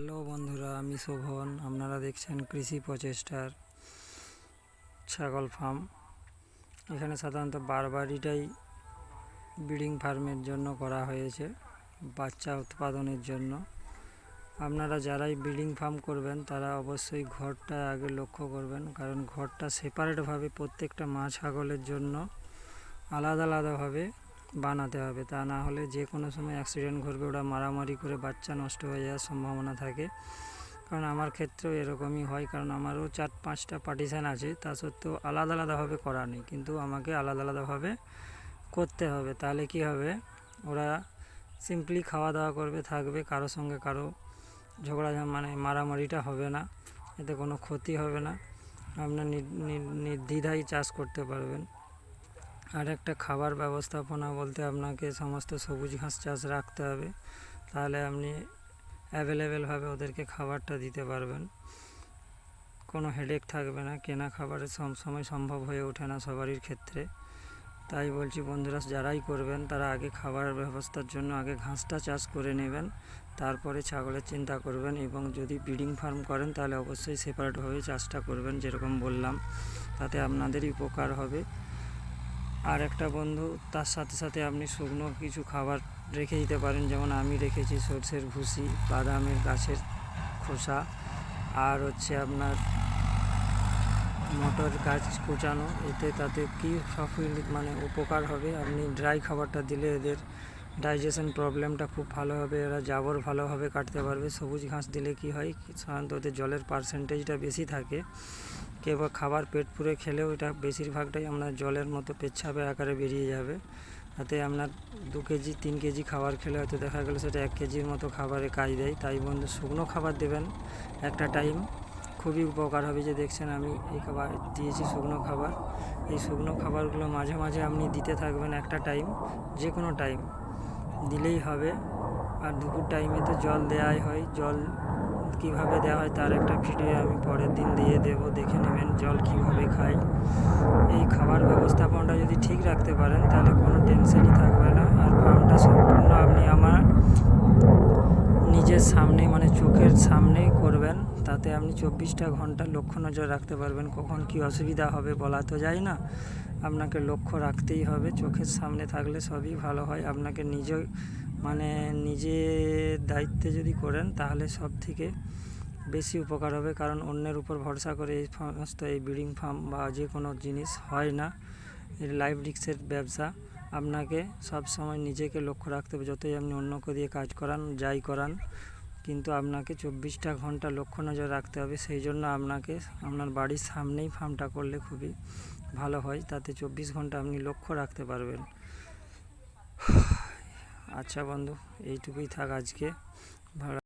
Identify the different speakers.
Speaker 1: Hello বন্ধুরা, আমি শোভন। আপনারা দেখছেন কৃষি প্রচেষ্টার ছাগল ফার্ম। এখানে সাধারণত বারবারিটাই ব্রিডিং ফার্মের জন্য করা হয়েছে, বাচ্চা উৎপাদনের জন্য। আপনারা যারাই ব্রিডিং ফার্ম করবেন, তারা অবশ্যই ঘরটা আগে লক্ষ্য করবেন, কারণ ঘরটা সেপারেটভাবে প্রত্যেকটা মা ছাগলের জন্য আলাদা আলাদাভাবে বানাতে হবে। তা না হলে যে কোনো সময় অ্যাক্সিডেন্ট ঘটবে ওরা মারামারি করে বাচ্চা নষ্ট হয়ে যাওয়ার সম্ভাবনা থাকে। কারণ আমার ক্ষেত্রেও এরকমই হয়, কারণ আমারও চার, পাঁচটা পার্টিশান আছে, তা সত্ত্বেও আলাদা আলাদাভাবে করা নেই। কিন্তু আমাকে আলাদা আলাদাভাবে করতে হবে। তাহলে কি হবে? ওরা সিম্পলি খাওয়া দাওয়া করবে, থাকবে, কারও সঙ্গে কারও ঝগড়া মানে মারামারিটা হবে না। এতে কোনো ক্ষতি হবে না। আপনার নির- নির- নির্দ্বিধায় চাষ করতে পারবেন। আর একটা খাবার ব্যবস্থাপনা বলতে আপনাকে সমস্ত সবুজ ঘাস চাষ রাখতে হবে। তাহলে আপনি অ্যাভেলেবেলভাবে ওদেরকে খাবারটা দিতে পারবেন। কোনো হেডেক থাকবে না, কেনা খাবারের সব সময় সম্ভব হয়ে ওঠে না সবারই ক্ষেত্রে। তাই বলছি বন্ধুরা, যারাই করবেন, তারা আগে খাবার ব্যবস্থার জন্য আগে ঘাসটা চাষ করে নেবেন। তারপরে ছাগলের চিন্তা করবেন এবং যদি ব্রিডিং ফার্ম করেন, তাহলে অবশ্যই সেপারেটভাবে চাষটা করবেন, যেরকম বললাম। তাতে আপনাদেরই উপকার হবে। আর একটা বন্ধু, তার সাথে সাথে আপনি শুকনো কিছু খাবার রেখে দিতে পারেন, যেমন আমি রেখেছি সর্ষের ভুসি, বাদামের গাছের খোসা, আর হচ্ছে আপনার মটর গাছ কুচানো, এতে তাতে কী সফল মানে উপকার হবে? আপনি ড্রাই খাবারটা দিলে এদের ডাইজেশন প্রবলেমটা খুব ভালো হবে, এরা জাবর ভালোভাবে কাটতে পারবে। সবুজ ঘাস দিলে কি হয়? সাধারণত ওদের জলের পার্সেন্টেজটা বেশি থাকে। কেউ বা খাবার পেট পুরে খেলেও এটা বেশিরভাগটাই আপনার জলের মতো পেচ্ছাপের আকারে বেরিয়ে যাবে। তাতে আপনার দু কেজি, তিন কেজি খাবার খেলে হয়তো দেখা গেলো সেটা এক কেজির মতো খাবারে কাজ দেয়। তাই বন্ধু, শুকনো খাবার দেবেন একটা টাইম। খুবই উপকার হবে যে দেখছেন আমি এই খাবার দিয়েছি শুকনো খাবার। এই শুকনো খাবারগুলো মাঝে মাঝে আপনি দিতে থাকবেন একটা টাইম যে কোনো টাইম। দিলেই হবে। আর দুপুর টাইমে তো জল দেওয়াই হয়। জল কীভাবে দেওয়া হয় তার একটা ভিডিও আমি পরের দিন দিয়ে দেব। দেখে নেবেন জল কীভাবে খায় এই খাবার ব্যবস্থাপনাটা যদি ঠিক রাখতে পারেন, তাহলে কোনো টেনশনই থাকবে না আর ফার্মটা সম্পূর্ণ আপনি আমার নিজের সামনে মানে চোখের সামনেই করবেন, তাতে আপনি চব্বিশটা ঘণ্টা লক্ষ্য নজর রাখতে পারবেন। কখন কি অসুবিধা হবে বলা তো যায় না। আপনাকে লক্ষ্য রাখতেই হবে। চোখের সামনে থাকলে সবই ভালো হয়। আপনাকে নিজে মানে নিজের দায়িত্বে যদি করেন, তাহলে সব থেকে বেশি উপকার হবে। কারণ অন্যের উপর ভরসা করে এই সমস্ত এই ব্রিডিং ফার্ম বা যে কোনো জিনিস হয় না। লাইফ রিক্সের ব্যবসা। আপনাকে সব সময় নিজেকে লক্ষ্য রাখতে হবে। যতই আপনি অন্যকে দিয়ে কাজ করান, যাই করান, কিন্তু আপনাকে চব্বিশটা ঘণ্টা লক্ষ্য নজর রাখতে হবে। সেই জন্য আপনাকে আপনার বাড়ির সামনেই ফার্মটা করলে খুবই ভালো হয়। তাতে চব্বিশ ঘণ্টা আপনি লক্ষ্য রাখতে পারবেন। আচ্ছা বন্ধু, এইটুকুই থাক আজকে। ভালো